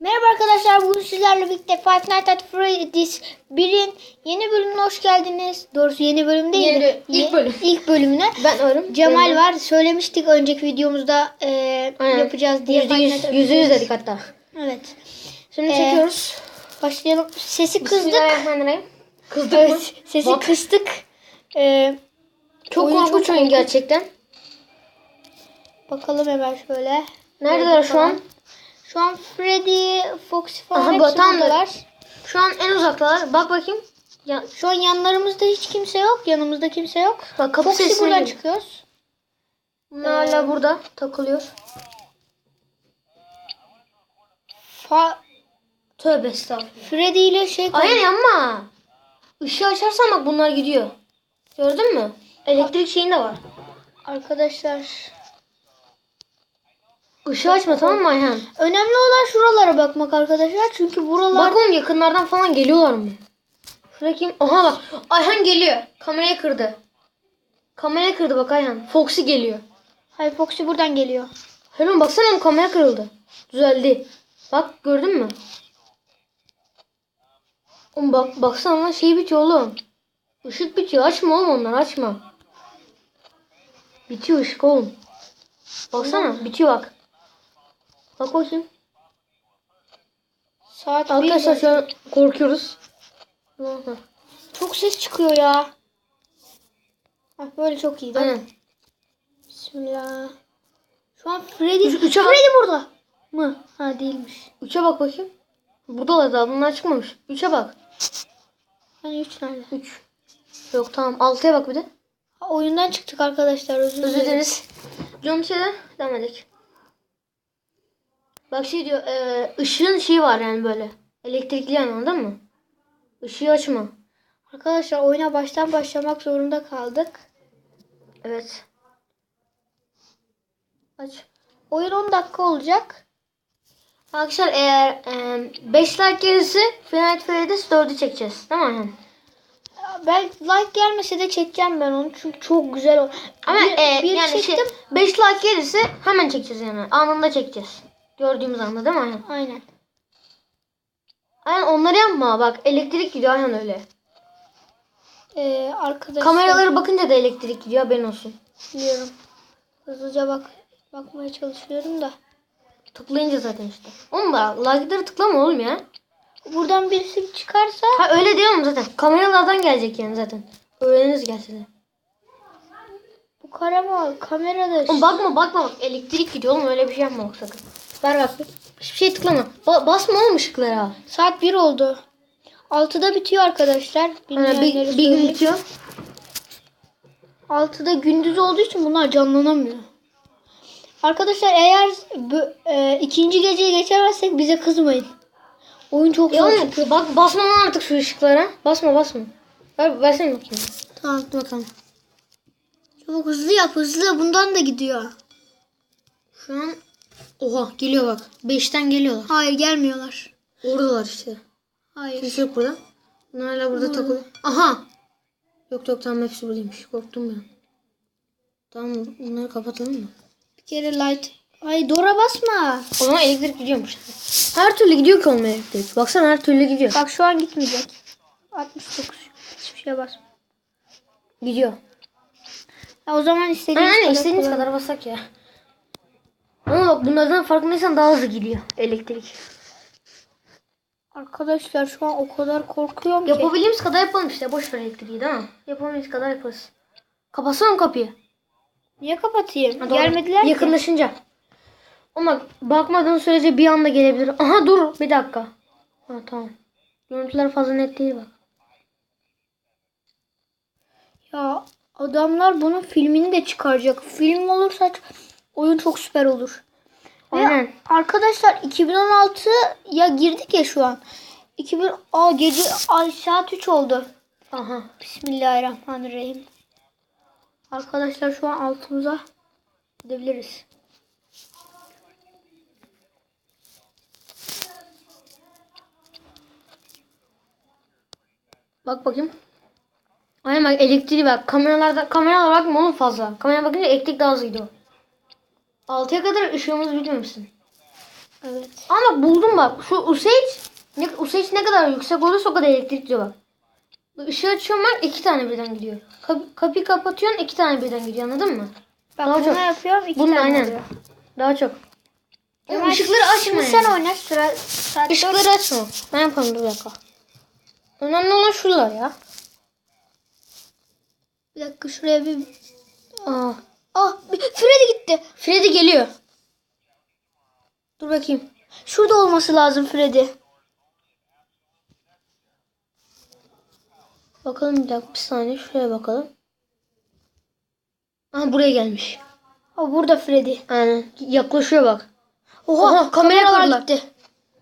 Merhaba arkadaşlar bugün sizlerle birlikte Five Nights at Freddy's 1'in yeni bölümüne hoş geldiniz. Doğrusu yeni bölüm değil Yeni- de ilk bölüm. ilk bölümüne. Ben varım. Cemal Benim- var. Söylemiştik önceki videomuzda e, Aynen. yapacağız diye. Yüzde yüz, yüzde yüz dedik hatta. Evet. Şimdi Ee, çekiyoruz. Başlayalım. Sesi kızdık. Kızdık mı? Evet, sesi Bak. kıstık. E, Çok Oyun korkunç oyun gerçekten. bakalım hemen şöyle. Neredeler şu an? Şu an Freddy, Foxy falan Aha, hepsi da- buradalar. Şu an en uzaktalar. Bak bakayım. Ya, Şu an yanlarımızda hiç kimse yok. Yanımızda kimse yok. bak kapı Foxy sesini buradan geliyor. çıkıyoruz. Bunlar hala burada takılıyor. Fa Tövbe estağfurullah. Freddy ile şey Aynen yanma. Işığı açarsan bak bunlar gidiyor. Gördün mü? Elektrik şeyin de var. Arkadaşlar Işığı açma tamam mı Ayhan? önemli olan şuralara bakmak arkadaşlar. Çünkü buralar Bak oğlum yakınlardan falan geliyorlar mı? Şurada kim? Aha bak. Ayhan geliyor. Kamerayı kırdı. Kamerayı kırdı bak Ayhan. Foxy geliyor. Hayır Foxy buradan geliyor. Helal baksana oğlum kamera kırıldı. Düzeldi. Bak gördün mü? Oğlum bak baksana lan şey bitiyor oğlum. Işık bitiyor. Açma oğlum onları açma. Bitiyor ışık oğlum. Baksana bitiyor bak. Bak bakayım. Saat Arkadaşlar şu an korkuyoruz. Çok ses çıkıyor ya. Hah, böyle çok iyi. değil mi? Bismillah. Şu an Freddy. Üç- üçe bak. Freddy burada. Mı? Ha değilmiş. Üçe bak bakayım. Buradalar daha bunlar çıkmamış. Üçe bak. Hani üç nerede? Üç. Yok tamam. Altıya bak bir de. Ha, oyundan çıktık arkadaşlar. Özür Özür dileriz. Diyorum şeyden devam edelim. Bak şey diyor. E, ışığın şeyi var yani böyle. Elektrikli yani anladın mı? Işığı açma. Arkadaşlar oyuna baştan başlamak zorunda kaldık. Evet. Aç. Oyun 10 dakika olacak. Arkadaşlar eğer 5 like gelirse Final Freddy's 4'ü çekeceğiz. Tamam mı? Ben like gelmese de çekeceğim ben onu çünkü çok güzel o. Ama bir, e, bir yani şey çektim. 5 like gelirse hemen çekeceğiz yani. Anında çekeceğiz. Gördüğümüz anda değil mi Ayhan? Aynen. Ayhan onları yapma. Bak elektrik gidiyor Ayhan öyle. Ee, arkadaşlar Kameralara bakınca da elektrik gidiyor haberin olsun. biliyorum. Hızlıca bak bakmaya çalışıyorum da. Tıklayınca zaten işte. Oğlum bak like'ları tıklama oğlum ya. Buradan birisi çıkarsa Ha öyle diyorum zaten. Kameralardan gelecek yani zaten. Öğreniriz gelse de. bu karama kamerada Oğlum bakma bakma bak elektrik gidiyor oğlum öyle bir şey yapma bak sakın. Ver bak bir. Hiçbir şey tıklama. Ba- basma oğlum ışıklara. saat 1 oldu. 6'da bitiyor arkadaşlar. Bilmeyenlere bir, bir gün söyleyeyim. bitiyor. 6'da gündüz olduğu için bunlar canlanamıyor. Arkadaşlar eğer bu, e, ikinci geceyi geçemezsek bize kızmayın. Oyun çok Ya zor. oğlum bak basma lan artık şu ışıklara. Basma basma. Ver, versene bakayım. Tamam dur bakalım. Çabuk hızlı yap hızlı. Bundan da gidiyor. Şu an oha geliyor bak. 5'ten geliyorlar. Hayır gelmiyorlar. Oradalar işte. Hayır. Kimse yok burada. Bunlar hala burada takılıyor. Aha. Yok yok tamam hepsi buradaymış. Korktum ben. Tamam bunları kapatalım mı? Bir kere light. Ay Dora basma. O zaman elektrik gidiyormuş. Her türlü gidiyor ki oğlum elektrik. Baksana her türlü gidiyor. Bak şu an gitmeyecek. 69. Hiçbir şeye basma. Gidiyor. Ya o zaman istediğiniz Aynen kadar istediğiniz kullanın. kadar bassak ya. Ama bak bunlardan farkındaysan daha hızlı gidiyor elektrik. Arkadaşlar şu an o kadar korkuyorum ki. Yapabildiğimiz kadar yapalım işte. Boş ver elektriği değil mi? Yapabildiğimiz kadar yaparız. Kapatsana kapıyı. Niye kapatayım? Ha, doğru. Gelmediler ki. Yakınlaşınca. Ama bakmadığın sürece bir anda gelebilir. Aha dur bir dakika. Ha tamam. Görüntüler fazla net değil bak. Ya adamlar bunun filmini de çıkaracak. Film olursa oyun çok süper olur. Ve Aynen. arkadaşlar 2016 ya girdik ya şu an. 2000 Aa gece ay saat 3 oldu. Aha. Bismillahirrahmanirrahim. Arkadaşlar şu an altımıza gidebiliriz. Bak bakayım. Aynen bak elektriği bak. Kameralarda kameralara bakma oğlum fazla. Kamera bakınca elektrik daha hızlı gidiyor. 6'ya kadar ışığımız bitmemişsin. Evet. Ama buldum bak. Şu Usage ne, Usage ne kadar yüksek olursa o kadar elektrik diyor bak. Işığı açıyorum bak iki tane birden gidiyor. Kap- kapıyı kapatıyorsun iki tane birden gidiyor anladın mı? Bak Daha bunu çok. yapıyorum. iki Bunun tane aynen. oluyor. Daha çok. Ama ışıkları açma Şimdi yani. sen oyna. Sıra saat. Işıkları açma. Ben yaparım dur dakika. Önemli olan şuralar ya. Bir dakika şuraya bir... Aa, Ah Freddy. Freddy geliyor. Dur bakayım. Şurada olması lazım Freddy. Bakalım bir dakika bir saniye şuraya bakalım. Aha buraya gelmiş. Ha burada Freddy. Aynen yaklaşıyor bak. Oha, Oha, kamera kırdılar. gitti.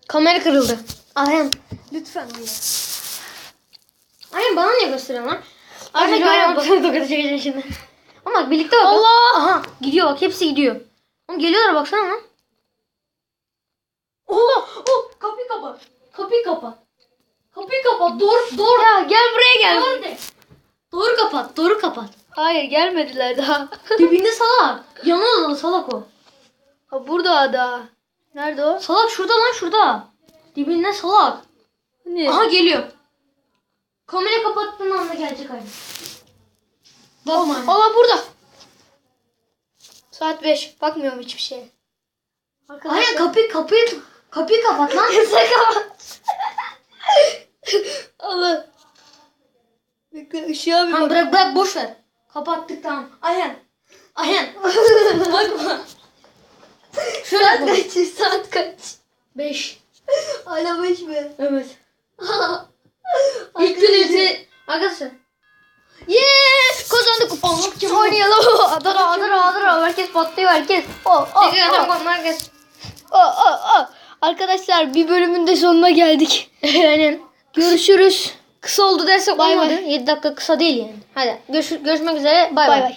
Kamera kırıldı. Ayhan lütfen oyna. Ayhan bana niye gösteriyorsun lan? Ayhan Hadi galiba bak. bana tokat çekeceğim şimdi. Ama birlikte bak. Allah! Aha gidiyor bak hepsi gidiyor. Oğlum geliyorlar baksana lan. Oha! Oh, kapıyı kapat. Kapıyı kapat. Kapıyı kapat. Doğru, doğru. Ya gel buraya gel. Doğru de. Doğru kapat. Doğru kapat. Hayır gelmediler daha. Dibinde salak. Yan odalı salak o. ha burada daha. Nerede o? Salak şurada lan şurada. Dibinde salak. Ne? Aha geliyor. Kamera kapattığın anda gelecek aynı. Anne. Aa burada. Saat 5. Bakmıyorum hiçbir şeye. Aynen kapıyı kapıyı kapıyı kapat lan. Sen kapat. Allah. Bekle ışığa bir Tamam bak. bırak bırak boş ver. Kapattık tamam. Ayhan. Ayhan. Bakma. Şöyle Saat bak. kaç? Saat kaç? 5. Hala 5 mi? Evet. İlk gün. Arkadaşlar. Yes! Kazandık. Allah Oynayalım. Adara adara adara. Herkes patlıyor herkes. Oh, oh, Tekrar oh. herkes. Oh, oh, oh. Arkadaşlar bir bölümün de sonuna geldik. Aynen. Görüşürüz. Kısa oldu dersek Bay olmadı. bay. 7 dakika kısa değil yani. Hadi görüş, görüşmek üzere. Bay. bay.